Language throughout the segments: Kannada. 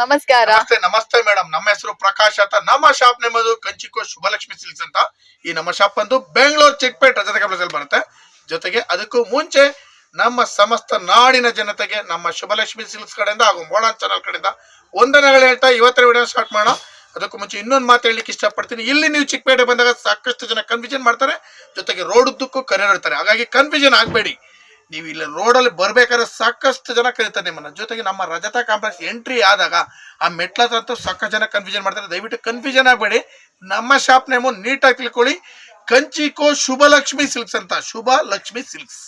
ನಮಸ್ಕಾರ. ನಮಸ್ತೆ ನಮಸ್ತೆ ಮೇಡಮ್. ನಮ್ಮ ಹೆಸರು ಪ್ರಕಾಶ್ ಅಂತ. ನಮ್ಮ ಶಾಪ್ ನಿಮ್ಮದು ಕಂಚಿಕೋ ಶುಭಲಕ್ಷ್ಮಿ ಸಿಲ್ಸ್ ಅಂತ. ಈ ನಮ್ಮ ಶಾಪ್ ಬಂದು ಬೆಂಗಳೂರು ಚಿಕ್ಕಪೇಟೆ ರಜತ ಕಮಲದಲ್ಲಿ ಬರುತ್ತೆ. ಜೊತೆಗೆ ಅದಕ್ಕೂ ಮುಂಚೆ ನಮ್ಮ ಸಮಸ್ತ ನಾಡಿನ ಜನತೆಗೆ ನಮ್ಮ ಶುಭಲಕ್ಷ್ಮಿ ಸಿಲ್ಕ್ಸ್ ಕಡೆಯಿಂದ ಹಾಗೂ ಮೋಡನ್ ಚಾನಲ್ ಕಡೆಯಿಂದ ವಂದನೆಗಳು ಹೇಳ್ತಾ ಇವತ್ತಿನ ವಿಡಿಯೋ ಸ್ಟಾರ್ಟ್ ಮಾಡೋಣ. ಅದಕ್ಕೂ ಮುಂಚೆ ಇನ್ನೊಂದು ಮಾತು ಹೇಳಲಿಕ್ಕೆ ಇಷ್ಟಪಡ್ತೀನಿ. ಇಲ್ಲಿ ನೀವು ಚಿಕ್ಕಪೇಟೆ ಬಂದಾಗ ಸಾಕಷ್ಟು ಜನ ಕನ್ಫ್ಯೂಷನ್ ಮಾಡ್ತಾರೆ. ಜೊತೆಗೆ ರೋಡ್ ಉದ್ದಕ್ಕೂ ಕರೆಯಿರ್ತಾರೆ ಹಾಗಾಗಿ ಕನ್ಫ್ಯೂಷನ್ ಆಗಬೇಡಿ. ನೀವು ಇಲ್ಲಿ ರೋಡಲ್ಲಿ ಬರ್ಬೇಕಾದ್ರೆ ಸಾಕಷ್ಟು ಜನ ಕರೀತಾರೆ ನಿಮ್ಮನ್ನ. ಜೊತೆಗೆ ನಮ್ಮ ರಜತಾ ಕಾಂಪ್ಲೆಕ್ಸ್ ಎಂಟ್ರಿ ಆದಾಗ ಆ ಮೆಟ್ಲ ಹತ್ರ ಅಂತೂ ಸಾಕಷ್ಟು ಜನ ಕನ್ಫ್ಯೂಷನ್ ಮಾಡ್ತಾರೆ. ದಯವಿಟ್ಟು ಕನ್ಫ್ಯೂಷನ್ ಆಗಬೇಡಿ. ನಮ್ಮ ಶಾಪ್ ನೇಮು ನೀಟಾಗಿ ತಿಳ್ಕೊಳ್ಳಿ. ಕಂಚಿಕೋ ಶುಭ ಲಕ್ಷ್ಮಿ ಸಿಲ್ಕ್ಸ್ ಅಂತ. ಶುಭ ಲಕ್ಷ್ಮಿ ಸಿಲ್ಕ್ಸ್.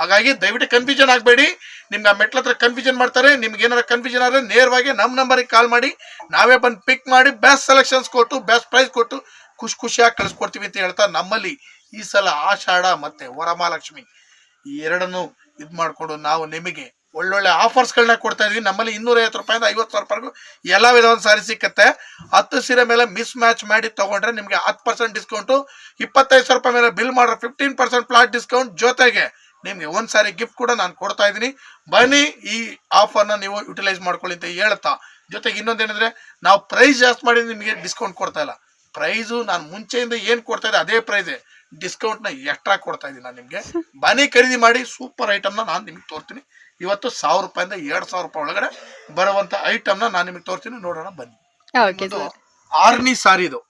ಹಾಗಾಗಿ ದಯವಿಟ್ಟು ಕನ್ಫ್ಯೂಷನ್ ಆಗಬೇಡಿ. ನಿಮ್ಗೆ ಆ ಮೆಟ್ಲ ಹತ್ರ ಕನ್ಫ್ಯೂಷನ್ ಮಾಡ್ತಾರೆ. ನಿಮ್ಗೆ ಏನಾರ ಕನ್ಫ್ಯೂಷನ್ ಆದರೆ ನೇರವಾಗಿ ನಮ್ಮ ನಂಬರಿಗೆ ಕಾಲ್ ಮಾಡಿ. ನಾವೇ ಬಂದು ಪಿಕ್ ಮಾಡಿ ಬೆಸ್ಟ್ ಸೆಲೆಕ್ಷನ್ಸ್ ಕೊಟ್ಟು ಬೆಸ್ಟ್ ಪ್ರೈಸ್ ಕೊಟ್ಟು ಖುಷಿ ಖುಷಿಯಾಗಿ ಕಳಿಸ್ಕೊಡ್ತೀವಿ ಅಂತ ಹೇಳ್ತಾ ನಮ್ಮಲ್ಲಿ ಈ ಸಲ ಆಷಾಢ ಮತ್ತೆ ವರಮಹಾಲಕ್ಷ್ಮಿ. ಈ ಎರಡನ್ನು ಇದು ಮಾಡಿಕೊಂಡು ನಾವು ನಿಮಗೆ ಒಳ್ಳೊಳ್ಳೆ ಆಫರ್ಸ್ಗಳನ್ನ ಕೊಡ್ತಾ ಇದೀವಿ. ನಮ್ಮಲ್ಲಿ ಇನ್ನೂರ ಐವತ್ತು ರೂಪಾಯಿಂದ ಐವತ್ತು ಸಾವಿರ ರೂಪಾಯಿಗೂ ಎಲ್ಲ ವಿಧವಾದ ಸಾರಿ ಸಿಕ್ಕತ್ತೆ. ಹತ್ತು ಸೀರೆ ಮೇಲೆ ಮಿಸ್ ಮ್ಯಾಚ್ ಮಾಡಿ ತಗೊಂಡ್ರೆ ನಿಮಗೆ ಹತ್ತು ಪರ್ಸೆಂಟ್ ಡಿಸ್ಕೌಂಟು ಇಪ್ಪತ್ತೈದು ಸಾವಿರ ರೂಪಾಯಿ ಮೇಲೆ ಬಿಲ್ ಮಾಡ್ರೆ ಫಿಫ್ಟೀನ್ ಪರ್ಸೆಂಟ್ ಫ್ಲಾಟ್ ಡಿಸ್ಕೌಂಟ್ ಜೊತೆಗೆ ನಿಮಗೆ ಒಂದು ಸಾರಿ ಗಿಫ್ಟ್ ಕೂಡ ನಾನು ಕೊಡ್ತಾ ಇದ್ದೀನಿ ಬನ್ನಿ ಈ ಆಫರ್ನ ನೀವು ಯುಟಿಲೈಸ್ ಮಾಡ್ಕೊಳ್ಳಿ ಅಂತ ಹೇಳ್ತಾ. ಜೊತೆಗೆ ಇನ್ನೊಂದೇನೆಂದರೆ ನಾವು ಪ್ರೈಸ್ ಜಾಸ್ತಿ ಮಾಡಿ ನಿಮಗೆ ಡಿಸ್ಕೌಂಟ್ ಕೊಡ್ತಾ ಇಲ್ಲ. ಪ್ರೈಸು ನಾನು ಮುಂಚೆಯಿಂದ ಏನು ಕೊಡ್ತಾ ಇದ್ದೆ ಅದೇ ಪ್ರೈಸೇ. ಡಿಸ್ಕೌಂಟ್ನ ಎಕ್ಸ್ಟ್ರಾ ಕೊಡ್ತಾ ಇದ್ದೀನಿ ನಾನು ನಿಮಗೆ. ಬನ್ನಿ ಖರೀದಿ ಮಾಡಿ ಸೂಪರ್ ಐಟಮ್ನ ನಾನು ನಿಮಗೆ ತೋರ್ತೀನಿ. ಇವತ್ತು ಸಾವಿರ ರೂಪಾಯಿಂದ ಎರಡು ಸಾವಿರ ರೂಪಾಯಿ ಒಳಗಡೆ ಬರುವಂಥ ಐಟಮ್ನ ನಾನು ನಿಮಗೆ ತೋರ್ತೀನಿ. ನೋಡೋಣ ಬನ್ನಿ. ಆರ್ನಿ ಸಾರಿ ಇದು.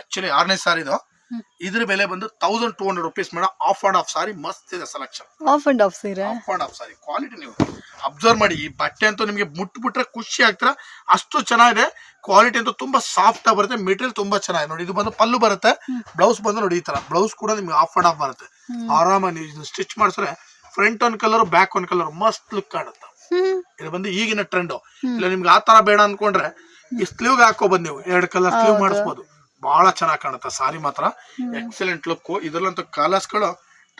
ಆಕ್ಚುಲಿ ಆರ್ನಿ ಸಾರಿ ಇದು. ಇದ್ರ ಬೆಲೆ ಬಂದು thousand two hundred rupees madam half and half sari ಮಸ್ತ್ ಇದೆ ಸೆಲೆಕ್ಷನ್ ಆಫ್ ಅಂಡ್ ಆಫ್ ಸೀರೆ half and half sari quality ನೀವು ಅಬ್ಸರ್ವ್ ಮಾಡಿ. ಈ ಬಟ್ಟೆ ಅಂತೂ ನಿಮಗೆ ಮುಟ್ಬಿಟ್ರೆ ಖುಷಿ ಆಗ್ತೀರ? ಅಷ್ಟು ಚೆನ್ನಾಗಿದೆ. ಕ್ವಾಲಿಟಿ ಅಂತೂ ತುಂಬಾ ಸಾಫ್ಟ್ ಆಗಿ ಬರುತ್ತೆ. ಮೆಟೀರಿಯಲ್ ತುಂಬಾ ಚೆನ್ನಾಗಿದೆ. ನೋಡಿ ಇದು ಬಂದು ಪಲ್ಲು ಬರುತ್ತೆ. ಬ್ಲೌಸ್ ಬಂದು ನೋಡಿ ಈ ತರ. ಬ್ಲೌಸ್ ಕೂಡ ನಿಮ್ಗೆ ಆಫ್ ಅಂಡ್ ಆಫ್ ಬರುತ್ತೆ. ಆರಾಮಾಗಿ ನೀವು stitch ಮಾಡಿಸ್ರೆ front one colour back one colour ಮಸ್ತ್ ಲುಕ್ ಕಾಣುತ್ತೆ. ಇದು ಬಂದು ಈಗಿನ ಟ್ರೆಂಡ್ ಇಲ್ಲ ನಿಮ್ಗೆ ಆ ತರ ಬೇಡ ಅನ್ಕೊಂಡ್ರೆ ಈ ಸ್ಲೀವ್ ಹಾಕೋ ಬಂದ್ ನೀವು. ಎರಡು ಕಲರ್ ಸ್ಲೀವ್ ಮಾಡಿಸ್ಬೋದು. ಬಹಳ ಚೆನ್ನಾಗಿ ಕಾಣುತ್ತೆ. ಸಾರಿ ಮಾತ್ರ. ಎಕ್ಸಲೆಂಟ್ ಲುಕ್ ಇದ್ರಲ್ಲಂತೂ ಕಲರ್ಸ್ಗಳು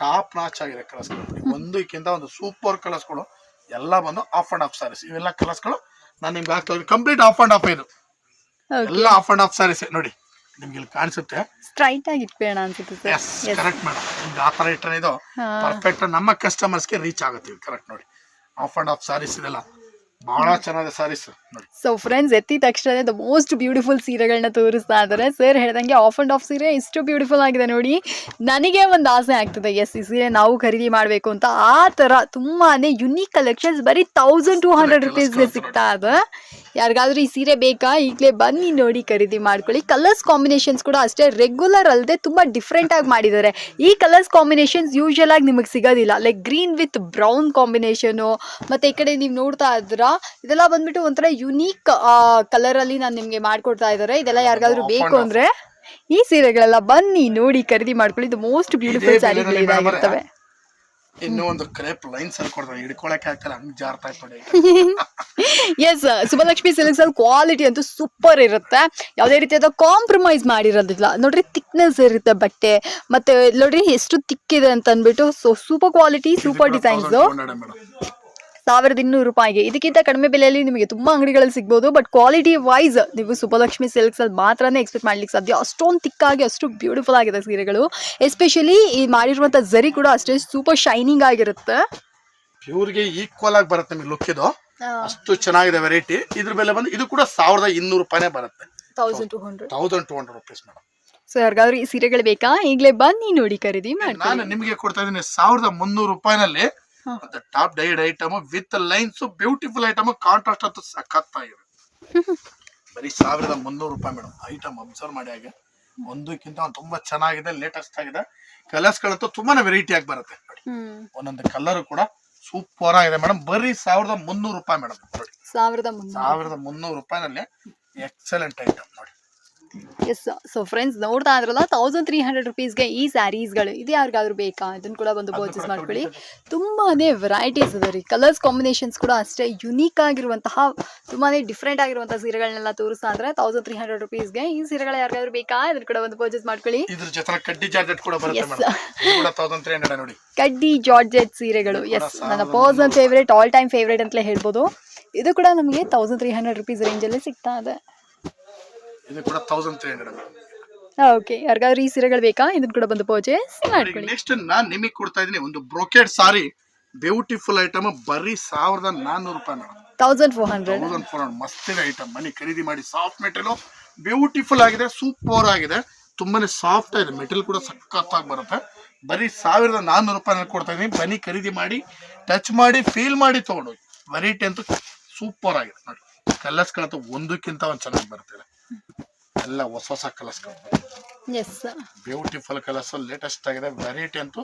ಟಾಪ್ ನಾಚ್ ಆಗಿದೆ ಕಲರ್ಸ್ಗಳು ಒಂದಕ್ಕಿಂತ ಒಂದು ಸೂಪರ್ ಕಲರ್ಸ್ಗಳು ಎಲ್ಲ ಬಂದು ಆಫ್ ಅಂಡ್ ಆಫ್ ಸಾರೀಸ್ ಇವೆಲ್ಲ ಕಲರ್ಸ್ಗಳು ನಾನು ನಿಮ್ಗೆ ಹಾಕ್ತಾ ಕಂಪ್ಲೀಟ್ ಆಫ್ ಅಂಡ್ ಆಫ್ ಇದು. ಎಲ್ಲ ಆಫ್ ಅಂಡ್ ಆಫ್ ಸಾರೀಸ್ ನೋಡಿ ನಿಮ್ಗೆ ಇಲ್ಲಿ ಕಾಣಿಸುತ್ತೆ. ಸ್ಟ್ರೈಟ್ ಆಗಿ ಇಟ್ಬೇಡ ಅನ್ಸುತ್ತೆ ಸರ್ ಎಸ್ ಕರೆಕ್ಟ್ ಮೇಡಮ್ ನಿಮ್ಗೆ ಆ ತರ ಇಟ್ಟರೆ ಇದು ಪರ್ಫೆಕ್ಟ್ ನಮ್ಮ ಕಸ್ಟಮರ್ಸ್ಗೆ ರೀಚ್ ಆಗುತ್ತೆ. ಕರೆಕ್ಟ್ ನೋಡಿ. ಆಫ್ ಅಂಡ್ ಆಫ್ ಸಾರೀಸ್ ಇದೆಲ್ಲ. ಬಹಳ ಚೆನ್ನಾಗಿದೆ ಸಾರೀಸ್ ಸೊ ಫ್ರೆಂಡ್ಸ್ ಎತ್ತಿದ ತಕ್ಷಣ ದ ಮೋಸ್ಟ್ ಬ್ಯೂಟಿಫುಲ್ ಸೀರೆಗಳನ್ನ ತೋರಿಸ್ತಾ ಇದ್ದಾರೆ. ಸರ್ ಹೇಳ್ದಂಗೆ ಆಫ್ ಅಂಡ್ ಆಫ್ ಸೀರೆ ಇಷ್ಟು ಬ್ಯೂಟಿಫುಲ್ ಆಗಿದೆ ನೋಡಿ. ನನಗೆ ಒಂದು ಆಸೆ ಆಗ್ತದೆ ಎಸ್ ಈ ಸೀರೆ ನಾವು ಖರೀದಿ ಮಾಡಬೇಕು ಅಂತ. ಆ ಥರ ತುಂಬಾ ಯುನೀಕ್ ಕಲೆಕ್ಷನ್ಸ್ ಬರೀ ತೌಸಂಡ್ ಟೂ ಹಂಡ್ರೆಡ್ ರುಪೀಸ್ಗೆ ಸಿಗ್ತಾ ಇದೆ. ಯಾರಿಗಾದ್ರೂ ಈ ಸೀರೆ ಬೇಕಾ? ಈಗಲೇ ಬನ್ನಿ ನೋಡಿ ಖರೀದಿ ಮಾಡ್ಕೊಳ್ಳಿ. ಕಲರ್ಸ್ ಕಾಂಬಿನೇಷನ್ಸ್ ಕೂಡ ಅಷ್ಟೇ ರೆಗ್ಯುಲರ್ ಅಲ್ಲದೆ ತುಂಬ ಡಿಫ್ರೆಂಟ್ ಆಗಿ ಮಾಡಿದ್ದಾರೆ. ಈ ಕಲರ್ಸ್ ಕಾಂಬಿನೇಷನ್ಸ್ ಯೂಶಲ್ ಆಗಿ ನಿಮಗೆ ಸಿಗೋದಿಲ್ಲ. Like green with brown combination ಮತ್ತು ಈ ಕಡೆ ನೀವು ನೋಡ್ತಾ ಇದ್ದೀರಾ? ಇದೆಲ್ಲ ಬಂದ್ಬಿಟ್ಟು ಒಂಥರ ಯುನೀಕ್ ಕಲರಲ್ಲಿ ನಾನು ನಿಮಗೆ ಮಾಡಿಕೊಡ್ತಾ ಇದ್ದಾರೆ. ಇದೆಲ್ಲ ಯಾರಿಗಾದ್ರೂ ಬೇಕು ಅಂದರೆ ಈ ಸೀರೆಗಳೆಲ್ಲ ಬನ್ನಿ ನೋಡಿ ಖರೀದಿ ಮಾಡ್ಕೊಳ್ಳಿ. ಇದು ಮೋಸ್ಟ್ ಬ್ಯೂಟಿಫುಲ್ ಇದೇ ಸ್ಯಾರಿಗಳು ಇದಾಗಿರ್ತವೆ ಇನ್ನೂ ಒಂದು ಕ್ರೇಪ್ ಲೈನ್ಸ್ ಅಲ್ಲಿ ಕೊಡ್ತಾರೆ ಹಿಡ್ಕೊಳಕ್ಕೆ ಹಂಗ್ ಜಾರ್ತಾ ಇತ್ತು ಎಸ್ ಸುಬ್ಬಲಕ್ಷ್ಮಿ ಸಿಲ್ಕ್ಸ್ ಅಲ್ಲಿ ಕ್ವಾಲಿಟಿ ಅಂತೂ ಸೂಪರ್ ಇರುತ್ತೆ. ಯಾವುದೇ ರೀತಿಯಾದ ಕಾಂಪ್ರಮೈಸ್ ಮಾಡಿರೋದಿಲ್ಲ. ನೋಡ್ರಿ ಥಿಕ್ನೆಸ್ ಇರುತ್ತೆ ಬಟ್ಟೆ. ಮತ್ತೆ ನೋಡ್ರಿ ಎಷ್ಟು ತಿಕ್ಕಿದೆ ಅಂತ ಅಂದ್ಬಿಟ್ಟು so super quality super designs ಸಾವಿರದ ಇನ್ನೂರು ರೂಪಾಯಿಗೆ. ಇದಕ್ಕಿಂತ ಕಡಿಮೆ ಬೆಲೆಯಲ್ಲಿ ನಿಮಗೆ ತುಂಬಾ ಅಂಗಡಿಗಳಲ್ಲಿ ಸಿಗ್ಬೋದು. ಬಟ್ ಕ್ವಾಲಿಟಿ ವೈಸ್ ನೀವು ಸುಬ್ಬಲಕ್ಷ್ಮಿ ಸಿಲ್ಕ್ಸ್ ಅಲ್ಲಿ ಮಾತ್ರನೇ ಎಕ್ಸ್ಪೆಕ್ಟ್ ಮಾಡ್ಲಿಕ್ಕೆ ಸಾಧ್ಯ. ಅಷ್ಟೊಂದು ತಿಕ್ಕಾಗಿ ಅಷ್ಟು ಬ್ಯೂಟಿಫುಲ್ ಆಗಿದೆ ಸೀರೆಗಳು. ಎಸ್ಪೆಷಲಿ ಈ ಮಾಡಿರುವಂಥ ಜರಿ ಕೂಡ ಅಷ್ಟೇ ಸೂಪರ್ ಶೈನಿಂಗ್ ಆಗಿರುತ್ತೆ. ಪ್ಯೂರ್ಗೆ ಈಕ್ವಲ್ ಆಗಿ ಬರುತ್ತೆ ನಿಮಗೆ ಲುಕ್ ಇದು. ಅಷ್ಟು ಚೆನ್ನಾಗಿದೆ ವೆರೈಟಿ ಇದ್ರ ಬೆಲೆ ಬಂದು ಇದು ಕೂಡ ಸಾವಿರದ ಇನ್ನೂರು ರೂಪಾಯಿನೇ ಬರುತ್ತೆ. Thousand two hundred thousand two hundred rupees madam so ಯಾರಿಗಾದ್ರೂ ಈ ಸೀರೆಗಳು ಬೇಕಾ? ಈಗಲೇ ಬನ್ನಿ ನೋಡಿ ಖರೀದಿ ನಾನು ನಿಮಗೆ ಕೊಡ್ತಾ ಇದ್ದೀನಿ ಸಾವಿರದ ಮುನ್ನೂರು ರೂಪಾಯಿನಲ್ಲಿ ಹಾ. Top dyed item with lines beautiful item contrast ಅಂತೂ ಸಖತ್ತಾಗಿದೆ. ಬರೀ ಸಾವಿರದ ಮುನ್ನೂರು ರೂಪಾಯಿ ಮೇಡಮ್ ಐಟಮ್ ಅಬ್ಸರ್ವ್ ಮಾಡಿ ಹಾಗೆ. ಒಂದಕ್ಕಿಂತ ಒಂದು ತುಂಬಾ ಚೆನ್ನಾಗಿದೆ ಲೇಟೆಸ್ಟ್ ಆಗಿದೆ. ಕಲರ್ಸ್ ಗಳಂತೂ ತುಂಬಾನೇ ವೆರೈಟಿ ಆಗಿ ಬರುತ್ತೆ. ಒಂದೊಂದು ಕಲರ್ ಕೂಡ ಸೂಪರ್ ಆಗಿದೆ ಮೇಡಮ್ ಬರೀ ಸಾವಿರದ ಮುನ್ನೂರು ರೂಪಾಯಿ ಮೇಡಮ್ ಸಾವಿರದ ಮುನ್ನೂರು. ರೂಪಾಯಿನಲ್ಲಿ excellent item yes so friends ನೋಡ್ತಾ ಇದ್ರಲ್ಲ ತೌಸಂಡ್ ತ್ರೀ ಹಂಡ್ರೆಡ್ ರುಪೀಸ್ಗೆ ಈ ಸ್ಯಾರೀಸ್ಗಳು ಇದು ಯಾರಿಗಾದ್ರೂ ಬೇಕಾ? ಇದನ್ನು ಕೂಡ ಬಂದು ಪರ್ಚೇಸ್ ಮಾಡ್ಕೊಳ್ಳಿ. ತುಂಬಾನೇ ವೆರೈಟೀಸ್ ಇದೆ ರೀ. ಕಲರ್ಸ್ ಕಾಂಬಿನೇಷನ್ಸ್ ಕೂಡ ಅಷ್ಟೇ ಯುನೀಕ್ ಆಗಿರುವಂತಹ ತುಂಬಾನೇ ಡಿಫ್ರೆಂಟ್ ಆಗಿರುವಂತಹ ಸೀರೆಗಳನ್ನೆಲ್ಲ ತೋರಿಸ್ತಾ ಅಂದ್ರೆ ತೌಸಂಡ್ ತ್ರೀ ಹಂಡ್ರೆಡ್ ರುಪೀಸ್ಗೆ ಈ ಸೀರೆಗಳು ಯಾರಿಗಾದ್ರೂ ಬೇಕಾ? ಇದನ್ನು ಕೂಡ ಒಂದು ಪರ್ಚೇಸ್ ಮಾಡ್ಕೊಳ್ಳಿ. ಇದ್ರ ಕಡ್ಡಿ ಜಾರ್ಜೆಟ್ ಸೀರೆಗಳು. ಎಸ್ ನನ್ನ personal. Favourite all time favourite ಅಂತಲೇ ಹೇಳ್ಬೋದು. ಇದು ಕೂಡ ನಮಗೆ ತೌಸಂಡ್ ತ್ರೀ ಹಂಡ್ರೆಡ್ ರುಪೀಸ್ ರೇಂಜಲ್ಲಿ ಸಿಗ್ತಾ ಇದೆ. ಇದು ಕೂಡ ತೌಸಂಡ್ ತ್ರೀ ಹಂಡ್ರೆಡ್ ಓಕೆ ಯಾರಿಗಾದ್ರೂ ಈ ಸೀರೆಗಳು ಬೇಕಾ? ಇದನ್ನ ಕೂಡ ಬಂದು ಪರ್ಚೇಸ್ ಮಾಡ್ಕೊಳ್ಳಿ. ನೆಕ್ಸ್ಟ್ ನಾನು ನಿಮಗೆ ಕೊಡ್ತಾ ಇದ್ದೀನಿ ಒಂದು ಬ್ರೋಕೆಡ್ ಸಾರಿ ಬ್ಯೂಟಿಫುಲ್ ಐಟಮ್ ಬರೀ ಸಾವಿರದ ನಾನ್ನೂರು ರೂಪಾಯಿ madam thousand four hundred thousand four hundred ಮಸ್ತ್ ಇದೆ ಐಟಮ್ ಮನಿ ಖರೀದಿ ಮಾಡಿ ಸಾಫ್ಟ್ ಮೆಟೀರಿಯಲ್ ಬ್ಯೂಟಿಫುಲ್ ಆಗಿದೆ ಸೂಪರ್ ಆಗಿದೆ. ತುಂಬಾನೇ ಸಾಫ್ಟ್ ಆಗಿದೆ ಮೆಟೀರಿಯಲ್ ಕೂಡ ಸಖತ್ತಾಗಿ ಬರುತ್ತೆ. ಬರೀ ಸಾವಿರದ ನಾನ್ನೂರು ರೂಪಾಯಿ ಕೊಡ್ತಾ ಇದೀನಿ. ಬನ್ನಿ ಖರೀದಿ ಮಾಡಿ ಟಚ್ ಮಾಡಿ ಫೀಲ್ ಮಾಡಿ ತಗೊಂಡೋಗಿ ವೆರೈಟಿ ಅಂತೂ ಸೂಪರ್ ಆಗಿದೆ. ನೋಡಿ ಕಲರ್ಸ್ಗಳಂತೂ ಒಂದಕ್ಕಿಂತ ಒಂದು ಚೆನ್ನಾಗಿ ಬರ್ತಿದೆ. ಎಲ್ಲ ಹೊಸ ಹೊಸ ಕಲರ್ಸ್ಗಳು. ಎಸ್ ಬ್ಯೂಟಿಫುಲ್ ಕಲರ್ಸ್ ಲೇಟೆಸ್ಟ್ ಆಗಿದೆ. ವೆರೈಟಿ ಅಂತೂ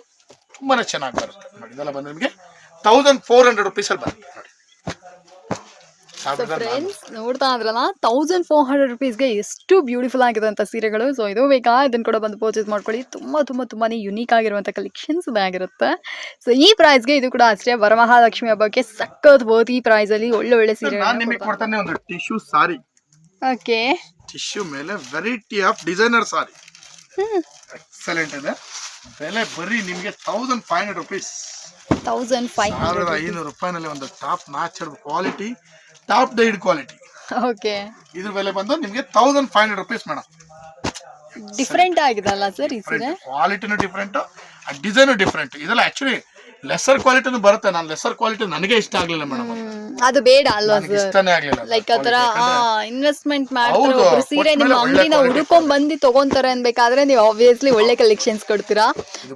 ತುಂಬಾನೇ ಚೆನ್ನಾಗಿ ಬರುತ್ತೆ. ನೋಡಿ ಇದೆಲ್ಲ ಬಂದ್ರೆ ನಿಮಗೆ ತೌಸಂಡ್ ಫೋರ್ ಹಂಡ್ರೆಡ್ ರುಪೀಸ್ ಅಲ್ಲಿ ಬರುತ್ತೆ. ನೋಡಿ. ಫ್ರೆಂಡ್ಸ್ ನೋಡ್ತಾ ಇದ್ರಲ್ಲ ತೌಸಂಡ್ ಫೋರ್ ಹಂಡ್ರೆಡ್ ರುಪೀಸ್ಗೆ ಎಷ್ಟು ಬ್ಯೂಟಿಫುಲ್ ಅಂತ ಸೀರೆಗಳು. ಸೊ ಇದು ಬೇಕಾ? ಇದನ್ನು ಕೂಡ ಬಂದು ಪರ್ಚೇಸ್ ಮಾಡ್ಕೊಳ್ಳಿ. ತುಂಬ ತುಂಬ ತುಂಬಾ ಯುನೀಕ್ ಆಗಿರುವಂಥ ಕಲೆಕ್ಷನ್ಸ್ ಇದಾಗಿರುತ್ತೆ ಸೊ ಈ ಪ್ರೈಸ್ಗೆ ಇದು ಕೂಡ ಅಷ್ಟೇ ವರಮಹಾಲಕ್ಷ್ಮಿ ಹಬ್ಬಕ್ಕೆ ಸಖತ್ ಈ ಪ್ರೈಸಲ್ಲಿ ಒಳ್ಳೆ ಒಳ್ಳೆ ಸೀರೆ ನಿಮಗೆ ಕೊಡ್ತಾನೆ ಒಂದು ಟಿಶ್ಯೂ ಸಾರಿ ಓಕೆ. ಟಿಶ್ಯೂ ಮೇಲೆ variety of designer sari excellent ಇದೆ. ಬೆಲೆ ಬರೀ ನಿಮಗೆ thousand five hundred rupees thousand five ಸಾವಿರದ ಐನೂರು ರೂಪಾಯಿನಲ್ಲಿ ಒಂದು top natural quality top dyed quality okay. ಇದ್ರ ಬೆಲೆ ಬಂದು ನಿಮಗೆ thousand five hundred rupees madam different ಆಗಿದಲ್ಲ sir ಈ ಸೀರೆ? ಕ್ವಾಲಿಟಿನೂ ಡಿಫ್ರೆಂಟ್ ಡಿಸೈನು ಡಿಫ್ರೆಂಟ್ ಇದೆಲ್ಲ ಆಕ್ಚುಲಿ ಲೆಸರ್ ಕ್ವಾಲಿಟಿನೂ ಬರುತ್ತೆ. ನಾನು ಲೆಸರ್ ಕ್ವಾಲಿಟಿ ನನಗೆ ಇಷ್ಟ ಆಗಲಿಲ್ಲ ಮೇಡಮ್ ಅದು ಬೇಡ ಅಲ್ವಾ ಸರ್? ಇಷ್ಟನೇ ಆಗ್ಲಿಲ್ಲ ಲೈಕ್ ಆತರ ಇನ್ವೆಸ್ಟ್ಮೆಂಟ್ ಮಾಡ್ತಾರೆ ಹೌದು, ಒಬ್ರು ಸೀರೆ ನಿಮ್ಮ ಕೊಟ್ಮೇಲೆ ಅಂಗಡಿನ ಹುಡುಕೊಂಡ್ ಬಂದು ತಗೊಂತಾರೆ ಅನ್ಬೇಕಾದ್ರೆ ನೀವು ಆಬ್ವಿಯಸ್ಲಿ ಒಳ್ಳೆ ಕಲೆಕ್ಷನ್ಸ್ ಕೊಡ್ತೀರಾ.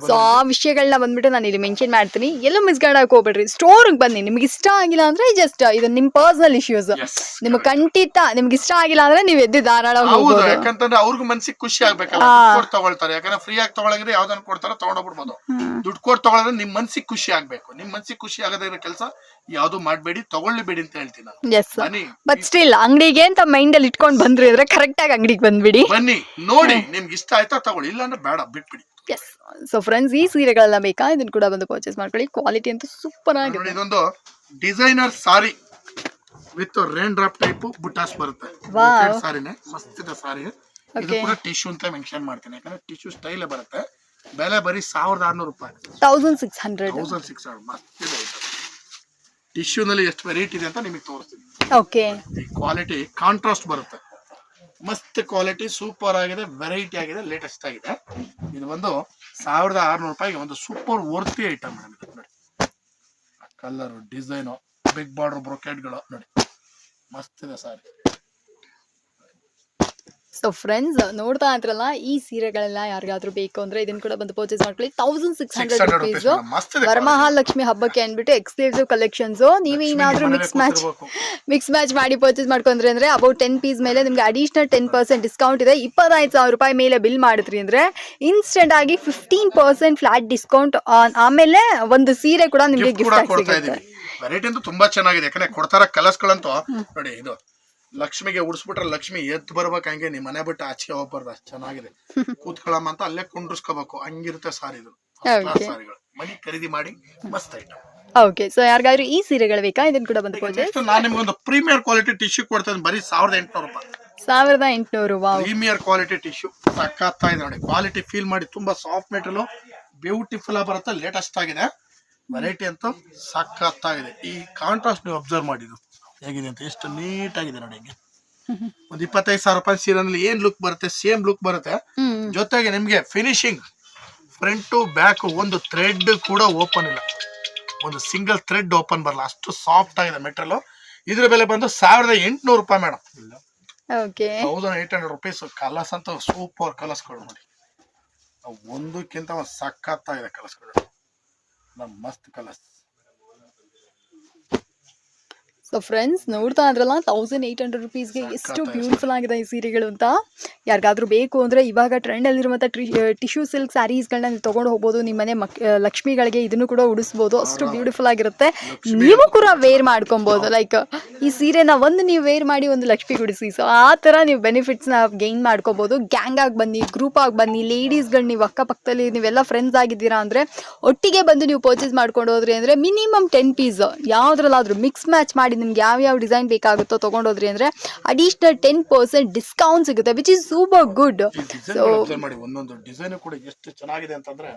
ಸೊ ಆ ವಿಷಯಗಳನ್ನ ಬಂದ್ಬಿಟ್ಟು ನಾನು ಇಲ್ಲಿ ಮೆನ್ಷನ್ ಮಾಡ್ತೀನಿ. ಎಲ್ಲೂ ಮಿಸ್ಗಾಡಕ್ ಹೋಗ್ಬೇಡ್ರಿ. ಸ್ಟೋರ್ಗೆ ಬನ್ನಿ. ನಿಮ್ಗೆ ಇಷ್ಟ ಆಗಿಲ್ಲ ಅಂದ್ರೆ ಜಸ್ಟ್ ಇದು ನಿಮ್ ಪರ್ಸನಲ್ ಇಶ್ಯೂಸ್ Yes, ನಿಮ್ಗೆ ಖಂಡಿತ ನಿಮ್ಗೆ ಇಷ್ಟ ಆಗಿಲ್ಲ ಅಂದ್ರೆ ನೀವು ಎದ್ದು ಧಾರಾಳ ಹೌದು ಹೋಗ್ಬೋದು ಯಾಕಂತಂದ್ರೆ ಅವ್ರಿಗೂ ಮನ್ಸಿಗೆ ಖುಷಿ ಆಗ್ಬೇಕಲ್ಲ. ಹಾ. ದುಡ್ಡು ಕೊಟ್ಟು ತಗೊಳ್ತಾರೆ. ಯಾಕಂದ್ರೆ ಫ್ರೀ ಆಗಿ ತಗೊಳಗಿದ್ರೆ ಯಾವ್ದನ್ನ ಕೊಡ್ತಾರೋ ತಗೊಂಡೋಗ್ಬಿಡ್ಬೋದು. ದುಡ್ಡು ಕೊಟ್ಟು ತಗೊಳ್ಳೋದ್ರೆ ನಿಮ್ ಮನ್ಸಿಗೆ ಖುಷಿ ಆಗ್ಬೇಕು. ನಿಮ್ ಮನ್ಸಿಗೆ ಖುಷಿ ಆಗದ ಇರೋ ಕೆಲಸ ಯಾವ್ದು ಮಾಡಬೇಡಿ ತಗೊಳ್ಳಿಬೇಡಿ ಅಂತ ಹೇಳ್ತೀನಿ ನಾನು. ಎಸ್ ಬನ್ನಿ. ಬಟ್ ಸ್ಟಿಲ್ ಅಂಗಡಿಗೆ ಅಂತ ಮೈಂಡ್ ಅಲ್ಲಿ ಇಟ್ಕೊಂಡು ಬಂದ್ರಿ ಅಂದ್ರೆ ಕರೆಕ್ಟ್ ಆಗಿ ಅಂಗಡಿಗೆ ಬಂದ್ಬಿಡಿ. ಬನ್ನಿ ನೋಡಿ ನಿಮ್ಗೆ ಇಷ್ಟ ಆಯ್ತಾ ತಗೊಳ್ಳಿ ಇಲ್ಲ ಅಂದ್ರೆ ಬೇಡ ಬಿಟ್ಬಿಡಿ. ಎಸ್ ಸೊ ಫ್ರೆಂಡ್ಸ್ ಈ ಸೀರೆಗಳೆಲ್ಲ ಬೇಕಾ? ಇದನ್ನ ಕೂಡ ಬಂದು ಪರ್ಚೇಸ್ ಮಾಡ್ಕೊಳ್ಳಿ. ಕ್ವಾಲಿಟಿ ಅಂತೂ ಸೂಪರ್ ಆಗಿದೆ. ನೋಡಿ ಇದೊಂದು designer sari with raindrop type butas ಬರುತ್ತೆ. Wow. ಸಾರಿನೇ ಮಸ್ತ್ ಇದೆ ಸಾರಿ ಇದು Okay. ಕೂಡ ಟಿಶ್ಯೂ ಅಂತ ಮೆನ್ಷನ್ ಮಾಡ್ತೀನಿ. ಯಾಕಂದ್ರೆ ಟಿಶ್ಯೂ ಸ್ಟೈಲ್ ಬರುತ್ತೆ. ಬೆಲೆ ಬರೀ ಸಾವಿರದ ಆರ್ನೂರು ರೂಪಾಯಿ. Thousand six hundred thousand six hundred ಮಸ್ತ್ ಟಿಶ್ಯೂನಲ್ಲಿ ಎಷ್ಟು ವೆರೈಟಿ ಇದೆ ಅಂತ ನಿಮಗೆ ತೋರಿಸ್ತೀನಿ. ಓಕೆ ಈ ಕ್ವಾಲಿಟಿ ಕಾಂಟ್ರಾಸ್ಟ್ ಬರುತ್ತೆ. ಮಸ್ತ್ ಕ್ವಾಲಿಟಿ ಸೂಪರ್ ಆಗಿದೆ ವೆರೈಟಿ ಆಗಿದೆ ಲೇಟೆಸ್ಟ್ ಆಗಿದೆ. ಇದು ಬಂದು ಸಾವಿರದ ಆರ್ನೂರು ರೂಪಾಯಿಗೆ ಒಂದು ಸೂಪರ್ ವರ್ತಿ ಐಟಮ್ ಇದು ನೋಡಿ. ಕಲರ್ ಡಿಸೈನು ಬಿಗ್ ಬಾರ್ಡರ್ ಬ್ರೊಕೆಟ್ಗಳು ನೋಡಿ. ಮಸ್ತ್ ಇದೆ ಸಾರಿ. ಸೊ ಫ್ರೆಂಡ್ಸ್ ನೋಡ್ತಾ ಇದ್ರಲ್ಲ ಈ ಸೀರೆಗಳೆಲ್ಲ ಯಾರಿಗಾದ್ರೂ ಬೇಕು ಅಂದ್ರೆ ಇದನ್ನ ಕೂಡ ಬಂದು ಪರ್ಚೇಸ್ ಮಾಡ್ಕೊಳ್ಳಿ. Thousand six hundred rupees Varamahalakshmi ಹಬ್ಬಕ್ಕೆ ಅಂದ್ಬಿಟ್ಟು ಎಕ್ಸ್ಕ್ಲೂಸಿವ್ ಕಲೆಕ್ಷನ್ಸ್ ನೀವೇನಾದ್ರೂ ಏನಾದ್ರೂ ಮಿಕ್ಸ್ ಮ್ಯಾಚ್ ಮಿಕ್ಸ್ ಮ್ಯಾಚ್ ಮಾಡಿ ಪರ್ಚೇಸ್ ಮಾಡ್ಕೊಂಡ್ರೆ ಅಂದ್ರೆ ಅಬೌಟ್ ಟೆನ್ ಪೀಸ್ ಮೇಲೆ ನಿಮ್ಗೆ ಅಡಿಷನಲ್ ಟೆನ್ ಪರ್ಸೆಂಟ್ ಡಿಸ್ಕೌಂಟ್ ಇದೆ. ಇಪ್ಪತ್ತೈದು ಸಾವಿರ ರೂಪಾಯಿ ಮೇಲೆ ಬಿಲ್ ಮಾಡಿದ್ರಿ ಅಂದ್ರೆ ಇನ್ಸ್ಟೆಂಟ್ ಆಗಿ ಫಿಫ್ಟೀನ್ ಪರ್ಸೆಂಟ್ ಫ್ಲಾಟ್ ಡಿಸ್ಕೌಂಟ್ ಆಮೇಲೆ ಒಂದು ಸೀರೆ ಕೂಡ ನಿಮ್ಗೆ ಗಿಫ್ಟ್ ಸಿಗುತ್ತೆ. ವೆರೈಟಿ ಅಂತೂ ತುಂಬಾ ಚೆನ್ನಾಗಿದೆ. ಯಾಕಂದ್ರೆ ಕೊಡ್ತಾರ ಕಲರ್ಸ್ಗಳಂತೂ ನೋಡಿ ಇದು. ಲಕ್ಷ್ಮಿಗೆ ಉಡ್ಸ್ಬಿಟ್ರೆ ಲಕ್ಷ್ಮಿ ಎದ್ದು ಬರ್ಬೇಕು ಹಂಗೆ ನಿಮ್ಮ ಮನೆ ಬಿಟ್ಟು ಆಚೆಗೆ ಹೋಗ್ಬಾರ್ದು ಅಷ್ಟು ಚೆನ್ನಾಗಿದೆ. ಕೂತ್ಕೊಳ್ಳಮ್ಮ ಅಂತ ಅಲ್ಲೇ ಕುಂಡ್ರಿಸ್ಕೋಬೇಕು. ಹಂಗಿರುತ್ತೆ ಸಾರಿ ಇದು. First class ಸಾರಿಗಳು. ಮನಿ ಖರೀದಿ ಮಾಡಿ ಮಸ್ತ್ ಐಟಮ್ ಓಕೆ ಸೊ ಯಾರಿಗಾದ್ರೂ ಈ ಸೀರೆಗಳು ಬೇಕಾ? ಇದನ್ನ ಕೂಡ ಬಂದು ಪರ್ಚೇಸ್ ನೆಕ್ಸ್ಟ್ ನಾನು ನಿಮಗೆ ಒಂದು ಪ್ರೀಮಿಯರ್ ಕ್ವಾಲಿಟಿ ಟಿಶ್ಯೂ ಕೊಡ್ತೇನೆ. ಬರೀ ಸಾವಿರದ ಎಂಟುನೂರು ರೂಪಾಯಿ. ಸಾವಿರದ ಎಂಟುನೂರು ಪ್ರೀಮಿಯರ್ ಕ್ವಾಲಿಟಿ ಟಿಶ್ಯೂ ಸಕ್ಕತ್ತಾ ಇದೆ ನೋಡಿ. ಕ್ವಾಲಿಟಿ ಫೀಲ್ ಮಾಡಿ ತುಂಬಾ ಸಾಫ್ಟ್ ಮೆಟೀರಿಯಲ್ ಬ್ಯೂಟಿಫುಲ್ ಆಗಿ ಬರುತ್ತೆ. ಲೇಟೆಸ್ಟ್ ಆಗಿದೆ. ವೆರೈಟಿ ಅಂತೂ ಸಕ್ಕತ್ತಾಗಿದೆ ಈ ಕಾಂಟ್ರಾಸ್ಟ್ ನೀವು ಅಬ್ಸರ್ವ್ ಮಾಡಿದ್ದು ಹೇಗಿದೆ ಅಂತ ಎಷ್ಟು ನೀಟ್ ಆಗಿದೆ ನೋಡಿ ಹಿಂಗೆ. ಒಂದು ಇಪ್ಪತ್ತೈದು ಸಾವಿರ ರೂಪಾಯಿ ಸೀರೆನಲ್ಲಿ ಏನ್ ಲುಕ್ ಬರುತ್ತೆ? ಸೇಮ್ ಲುಕ್ ಬರುತ್ತೆ. ಜೊತೆಗೆ ನಿಮಗೆ ಫಿನಿಶಿಂಗ್ ಫ್ರಂಟ್ ಟು ಬ್ಯಾಕ್ ಒಂದು ಥ್ರೆಡ್ ಕೂಡ ಓಪನ್ ಇಲ್ಲ. ಒಂದು ಸಿಂಗಲ್ ಥ್ರೆಡ್ ಓಪನ್ ಬರಲ್ಲ. ಅಷ್ಟು ಸಾಫ್ಟ್ ಆಗಿದೆ ಮೆಟೀರಿಯಲ್ ಇದ್ರ ಬೆಲೆ ಬಂದು ಸಾವಿರದ ಎಂಟುನೂರು ರೂಪಾಯಿ madam thousand eight hundred rupees colours ಅಂತ ಸೂಪರ್ ಕಲರ್ಸ್ಗಳು ನೋಡಿ. ಒಂದಕ್ಕಿಂತ ಒಂದು ಸಖತ್ತಾಗಿದೆ ಕಲರ್ಸ್ಗಳು ನಮ್ಮ ಮಸ್ತ್ ಕಲರ್ಸ್ ಸೊ ಫ್ರೆಂಡ್ಸ್ ನೋಡ್ತಾ ಇದ್ರಲ್ಲ ತೌಸಂಡ್ ಏಯ್ಟ್ ಹಂಡ್ರೆಡ್ ರುಪೀಸ್ಗೆ ಎಷ್ಟು ಬ್ಯೂಟಿಫುಲ್ ಆಗಿದೆ ಈ ಸೀರೆಗಳು ಅಂತ. ಯಾರಿಗಾದ್ರೂ ಬೇಕು ಅಂದರೆ ಇವಾಗ ಟ್ರೆಂಡಲ್ಲಿರುವಂಥ ಟ್ರಿ ಟಿಶ್ಯೂ ಸಿಲ್ಕ್ ಸ್ಯಾರೀಸ್ಗಳನ್ನ ನೀವು ತೊಗೊಂಡು ಹೋಗ್ಬೋದು. ನಿಮ್ಮ ಮನೆ ಮಕ್ ಲಕ್ಷ್ಮಿಗಳಿಗೆ ಇದನ್ನು ಕೂಡ ಉಡಿಸ್ಬೋದು. ಅಷ್ಟು ಬ್ಯೂಟಿಫುಲ್ ಆಗಿರುತ್ತೆ. ನೀವು ಕೂಡ ವೇರ್ ಮಾಡ್ಕೊಬೋದು. ಲೈಕ್ ಈ ಸೀರೆನ ಒಂದು ನೀವು ವೇರ್ ಮಾಡಿ ಒಂದು ಲಕ್ಷ್ಮಿ ಗುಡಿಸಿ ಸೊ ಆ ಥರ ನೀವು ಬೆನಿಫಿಟ್ಸ್ನ ಗೈನ್ ಮಾಡ್ಕೋಬೋದು. ಗ್ಯಾಂಗ್ ಆಗಿ ಬನ್ನಿ ಗ್ರೂಪ್ ಆಗಿ ಬನ್ನಿ ಲೇಡೀಸ್ಗಳು ನೀವು ಅಕ್ಕಪಕ್ಕದಲ್ಲಿ ನೀವೆಲ್ಲ ಫ್ರೆಂಡ್ಸ್ ಆಗಿದ್ದೀರಾ ಅಂದರೆ ಒಟ್ಟಿಗೆ ಬಂದು ನೀವು ಪರ್ಚೇಸ್ ಮಾಡ್ಕೊಂಡು ಹೋದ್ರಿ ಅಂದರೆ ಮಿನಿಮಮ್ ಟೆನ್ ಪೀಸ್ ಯಾವುದ್ರಲ್ಲಾದ್ರೂ ಮಿಕ್ಸ್ ಮ್ಯಾಚ್ ಮಾಡಿ ನಿಮ್ಗೆ ಯಾವ ಯಾವ ಡಿಸೈನ್ ಬೇಕಾಗುತ್ತೋ ತಗೊಂಡೋದ್ರಿ ಅಂದ್ರೆ ಅಡಿಷ್ನಲ್ ಟೆನ್ ಪರ್ಸೆಂಟ್ ಡಿಸ್ಕೌಂಟ್ ಸಿಗುತ್ತೆ which is super good so ಮಾಡಿ ಒಂದೊಂದು ಡಿಸೈನ್ ಕೂಡ ಎಷ್ಟು ಚೆನ್ನಾಗಿದೆ ಅಂತಂದ್ರೆ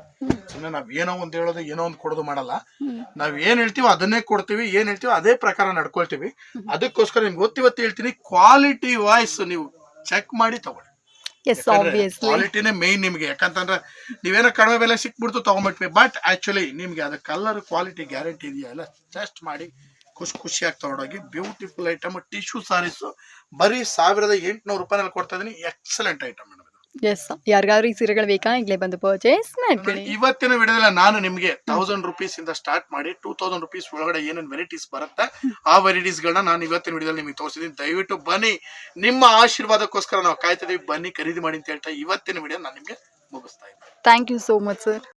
ಸುಮ್ಮನೆ ನಾವ್ ಏನೋ ಒಂದ್ ಹೇಳೋದು ಏನೋ ಒಂದ್ ಕೊಡೋದು ಮಾಡಲ್ಲ. ನಾವ್ ಏನ್ ಹೇಳ್ತೀವೋ ಅದನ್ನೇ ಕೊಡ್ತೀವಿ ಏನ್ ಹೇಳ್ತೀವೋ ಅದೇ ಪ್ರಕಾರ ನಡ್ಕೊಳ್ತೀವಿ. ಅದಕ್ಕೋಸ್ಕರ ನಿಮ್ಗೆ ಗೊತ್ತಿವತ್ತು ಹೇಳ್ತೀನಿ ಕ್ವಾಲಿಟಿ ವಾಯ್ಸ್ ನೀವು ಚೆಕ್ ಮಾಡಿ ತಗೊಳ್ಳಿ. ಕ್ವಾಲಿಟಿನೇ ಮೇನ್ ನಿಮ್ಗೆ. ಯಾಕಂತಂದ್ರೆ ನೀವೇನೋ ಕಡಿಮೆ ಬೆಲೆ ಸಿಕ್ಬಿಡ್ತು ತಗೊಂಡ್ಬಿಟ್ವಿ ಬಟ್ ಆಕ್ಚುಲಿ ನಿಮ್ಗೆ ಅದ ಕಲರ್ ಕ್ವಾಲಿಟಿ ಗ್ಯಾರಂಟಿ ಇದೆಯಾ ಎಲ್ಲ ಟೆಸ್ಟ್ ಮಾಡಿ ಖುಷಿ ಖುಷಿಯಾಗಿ ತಗೊಂಡೋಗಿ ಬ್ಯೂಟಿಫುಲ್ ಐಟಮ್ ಟಿಶ್ಯೂ ಸಾರೀಸ್ ಬರೀ ಸಾವಿರದ ಎಂಟುನೂರು ರೂಪಾಯಿನಲ್ಲಿ ಕೊಡ್ತಾ ಇದೀನಿ. ಎಕ್ಸಲೆಂಟ್ ಐಟಮ್ ಮೇಡಮ್ ಎಸ್ ಯಾರಿಗಾದ್ರೂ ಈ ಸೀರೆಗಳು ಬೇಕಾ? ಈಗಲೇ ಬಂದು ಪರ್ಚೇಸ್ ಮಾಡ್ಕೊಳ್ಳಿ. ಇವತ್ತಿನ ವಿಡಿಯೋದಲ್ಲಿ ನಾನು ನಿಮಗೆ ತೌಸಂಡ್ ರುಪೀಸ್ ಇಂದ ಸ್ಟಾರ್ಟ್ ಮಾಡಿ ಟೂ ತೌಸಂಡ್ ರುಪೀಸ್ ಒಳಗಡೆ ಏನೇನು ವೆರೈಟೀಸ್ ಬರುತ್ತೆ ಆ ವೆರೈಟೀಸ್ ಗಳನ್ನ ನಾನು ಇವತ್ತಿನ ವಿಡಿಯೋದಲ್ಲಿ ನಿಮಗೆ ತೋರಿಸಿದ್ದೀನಿ ದಯವಿಟ್ಟು ಬನ್ನಿ. ನಿಮ್ಮ ಆಶೀರ್ವಾದಕ್ಕೋಸ್ಕರ ನಾವು ಕಾಯ್ತಿದ್ದೀವಿ ಬನ್ನಿ ಖರೀದಿ ಮಾಡಿ ಅಂತ ಹೇಳ್ತಾ ಇವತ್ತಿನ ವಿಡಿಯೋ ನಾನು ನಿಮಗೆ ಮುಗಿಸ್ತಾ ಇದ್ದೀನಿ. Thank you so much sir